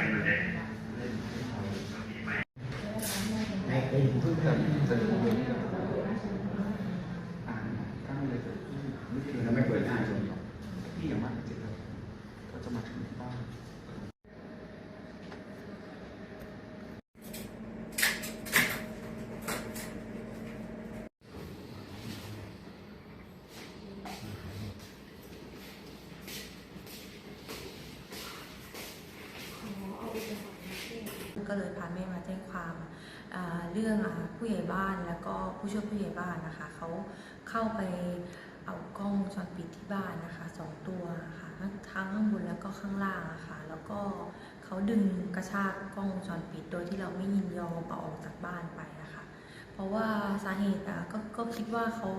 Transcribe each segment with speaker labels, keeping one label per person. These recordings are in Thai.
Speaker 1: every day. ก็เลยพาแม่มาแจ้งความเรื่องผู้ใหญ่บ้านแล้วก็ผู้ช่วยผู้ใหญ่บ้านนะคะเขาเข้าไปเอากล้องวงจรปิดที่บ้านนะคะสองตัวค่ะทั้งข้างบนแล้วก็ข้างล่างะค่ะแล้วก็เขาดึงกระชากกล้องวงจรปิดโดยที่เราไม่ยินยอมเอาออกจากบ้านไปนะคะเพราะว่าสาเหตุอะก็ก็คิดว่าเขา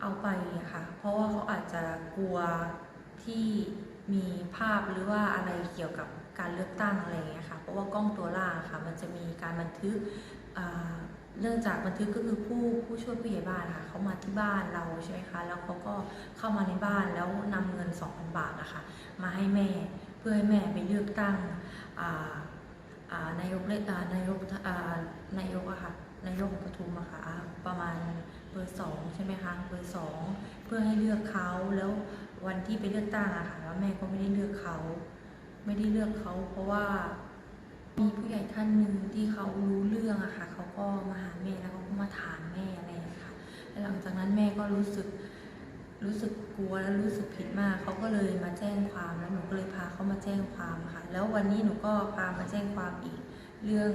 Speaker 1: เอาไปอะค่ะเพราะว่าเขาอาจจะกลัวที่มีภาพหรือว่าอะไรเกี่ยวกับ การเลือกตั้งอะไรอย่างเงี้ยค่ะ เพราะว่ากล้องตัวล่าค่ะ มันจะมีการบันทึกเนื่องจากบันทึกก็คือผู้ผู้ช่วยผู้ใหญ่บ้านค่ะเขามาที่บ้านเราใช่ไหมคะ แล้วเขาก็เข้ามาในบ้านแล้วนำเงิน 2,000 บาทนะคะมาให้แม่เพื่อให้แม่ไปเลือกตั้งนายกเลอ่านายกนายกอะค่ะนายกของปทุมอะค่ะประมาณเบอร์สองใช่ไหมคะเบอร์สองเพื่อให้เลือกเขาแล้ววันที่ไปเลือกตั้งอะค่ะแล้วแม่ก็ไม่ได้เลือกเขา ไม่ได้เลือกเขา เพราะว่ามีผู้ใหญ่ท่านหนึ่งที่เขารู้เรื่องอะค่ะเขาก็มาหาแม่แล้วเขาก็มาถามแม่อะไรอย่างเงี้ยค่ะแล้วหลังจากนั้นแม่ก็รู้สึกรู้สึกกลัวและรู้สึกผิดมากเขาก็เลยมาแจ้งความแล้วหนูก็เลยพาเขามาแจ้งความค่ะ แล้ววันนี้หนูก็พามาแจ้งความอีกเรื่อง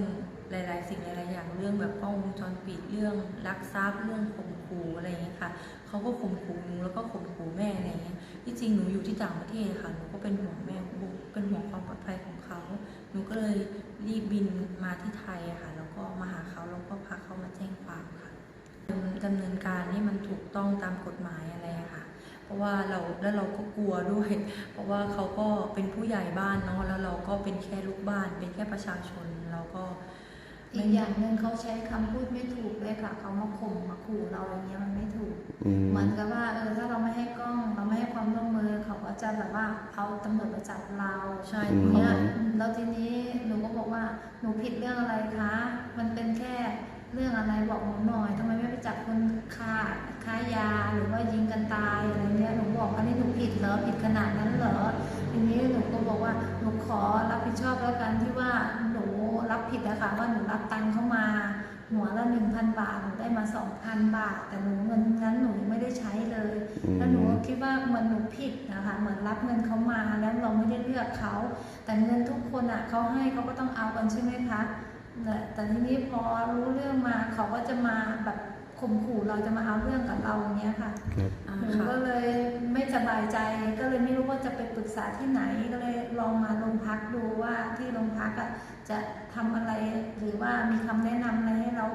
Speaker 1: หลาย ๆ สิ่งหลายๆอย่างเรื่องแบบกล้องวงจรปิดเรื่องลักทรัพย์เรื่องข่มขู่อะไรอย่างเงี้ยค่ะเขาก็ข่มขู่หนูแล้วก็ข่มขู่แม่อะไรอย่างเงี้ยที่จริงหนูอยู่ที่ต่างประเทศค่ะหนูก็เป็นห่วงแม่เป็นห่วงความปลอดภัยของเขาหนูก็เลยรีบบินมาที่ไทยค่ะแล้วก็มาหาเขาแล้วก็พาเขามาแจ้งความค่ะดำเนินการให้มันถูกต้องตามกฎหมายอะไรค่ะเพราะว่าเราแล้วเราก็กลัวด้วย เพราะว่าเขาก็เป็นผู้ใหญ่บ้านเนาะแล้วเราก็เป็นแค่ลูกบ้าน เป็นแค่ประชาชนเราก็
Speaker 2: อีกอย่างหนึ่งเขาใช้คำพูดไม่ถูกเลยค่ะเขามาข่มมาขู่เราอย่างเงี้ยมันไม่ถูก
Speaker 3: อืม
Speaker 2: เหมือนกับว่าเออถ้าเราไม่ให้กล้องเราไม่ให้ความร่วมมือเขาก็จะแบบว่าเอาตำรวจมาจับเรา
Speaker 1: ใช่
Speaker 3: อืม
Speaker 2: เนี่ยแล้วทีนี้หนูก็บอกว่าหนูผิดเรื่องอะไรคะ มัน ผิดนะคะว่าหนูรับตังค์เข้ามา หัวละหนึ่งพันบาทหนูได้มาสองพันบาท แต่หนูเงินนั้นหนูยังไม่ได้ใช้เลย
Speaker 3: อืม
Speaker 2: แล้วหนูก็คิดว่าเหมือนหนูผิดนะคะ เหมือนรับเงินเขามาแล้วเราไม่ได้เลือกเขา แต่เงินทุกคนอะเขาให้เขาก็ต้องเอากันใช่ไหมคะแต่แต่ทีนี้พอรู้เรื่องมาเขาก็จะมาแบบ ข่มขู่เราจะมาเอาเรื่องกับเราอย่างเงี้ยค่ะ
Speaker 3: ครับ
Speaker 1: อ่า
Speaker 2: หนู
Speaker 1: ค่ะ
Speaker 2: ก็เลยไม่สบายใจก็เลยไม่รู้ว่าจะไปปรึกษาที่ไหนก็เลยลองมาโรงพักดูว่าที่โรงพักอะจะทำอะไรหรือว่ามีคำแนะนำอะไรให้เรา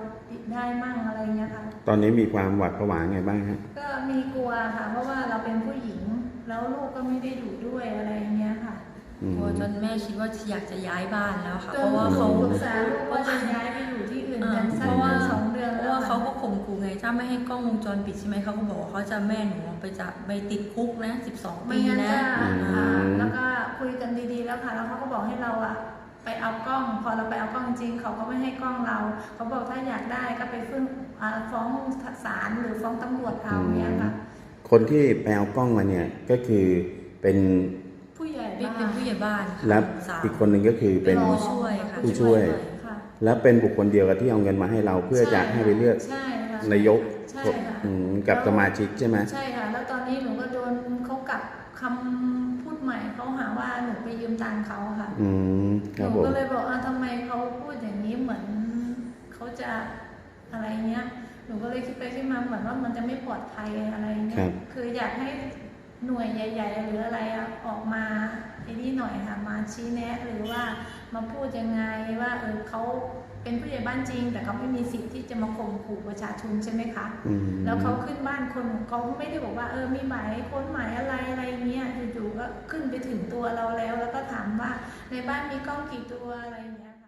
Speaker 2: ได้มั่งอะไรเงี้ยค่ะ
Speaker 3: ตอนนี้มีความหวาดผวาไงบ้างฮะ
Speaker 2: ก็มีกลัวค่ะ เพราะว่าเราเป็นผู้หญิง แล้วลูกก็ไม่ได้อยู่ด้วยอะไรอย่างเงี้ยค่ะ
Speaker 3: อืม
Speaker 1: กลัวจนแม่คิดว่าอยากจะย้ายบ้านแล้วค่ะ
Speaker 2: จ
Speaker 1: เพ
Speaker 2: น
Speaker 1: ราะว่า
Speaker 2: หนู
Speaker 1: เขา
Speaker 2: ปรึกษาลูกว่าจะย้ายไปอยู่ที่อื่นกันสั
Speaker 1: เพ
Speaker 2: ก
Speaker 1: ราะว่า
Speaker 2: สองเดือน
Speaker 1: เพ
Speaker 2: แล้
Speaker 1: ราะ
Speaker 2: ว
Speaker 1: ว่าเขา
Speaker 2: ค่ะ
Speaker 1: ก็ข่มขู่ไง ถ้าไม่ให้กล้องวงจรปิดใช่ไหมเขาก็บอกว่าเขาจะแม่หนูไปจับไปติดคุกนะ12
Speaker 2: ไม่
Speaker 1: ปี
Speaker 2: งั้น
Speaker 1: นะ
Speaker 2: ก็
Speaker 3: อืม
Speaker 2: อ่าแล้วก็คุยกันดีๆแล้วค่ะแล้วเขาก็บอกให้เราอะไปเอากล้อง พอเราไปเอากล้องจริงเขาก็ไม่ให้กล้องเรา เขาบอกถ้าอยากได้ก็ไปฟ้องอ่าฟ้องศาลหรือฟ้องตำรวจเอาเนี้ยค่ะ
Speaker 3: คนที่ไปเอากล้องมาเนี่ยก็คือเป็น
Speaker 2: ผู้ใหญ่
Speaker 1: เป็น
Speaker 2: บ้า
Speaker 1: เป็น
Speaker 2: น
Speaker 1: ผู้ใหญ่บ้านค่ะ
Speaker 3: และ
Speaker 1: สาว
Speaker 3: อีกคนหนึ่งก็คือเป็น
Speaker 1: ผู้ช่วยค่ะ
Speaker 3: ผู้ช่วย
Speaker 2: ค่ะ
Speaker 3: และเป็นบุคคลเดียวกับที่เอาเงินมาให้เราเพื่อจะให้ไปเลือก
Speaker 2: ใช่ค่ะ
Speaker 3: นายก
Speaker 2: ใช่ค่ะ
Speaker 3: อืมกับสมาชิกใช่ไหม
Speaker 2: ใช่ค่ะ แล้วตอนนี้หนูก็โดนเขากลับคำพูดใหม่เขาหาว่าหนูไปยืมตังค์เขาค่ะ
Speaker 3: อืมค
Speaker 2: ห
Speaker 3: รับ
Speaker 2: นู
Speaker 3: ผม
Speaker 2: ก็เลยบอกอะทำไมเขาพูดอย่างนี้เหมือนเขาจะอะไรเงี้ย หนูก็เลยคิดไปคิดมาเหมือนว่ามันจะไม่ปลอดภัยอะไรเงี้
Speaker 3: ครั
Speaker 2: ย
Speaker 3: บ
Speaker 2: คืออยากให้ หน่วยใหญ่ ๆ หรืออะไรอะออกมาไอ้นี่หน่อยค่ะมาชี้แนะหรือว่ามาพูดยังไงว่าเออเขาเป็นผู้ใหญ่บ้านจริง แต่เขาไม่มีสิทธิ์ที่จะมาข่มขู่ประชาชนใช่ไหมคะ
Speaker 3: อืม
Speaker 2: แล้วเขาขึ้นบ้านคนเขาไม่ได้บอกว่าเออมีหมายค้นหมายอะไรอะไรเงี้ยอยู่ๆก็ขึ้นไปถึงตัวเราแล้ว แล้วก็ถามว่าในบ้านมีกล้องกี่ตัวอะไรเงี้ย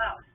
Speaker 4: อ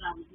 Speaker 4: Islam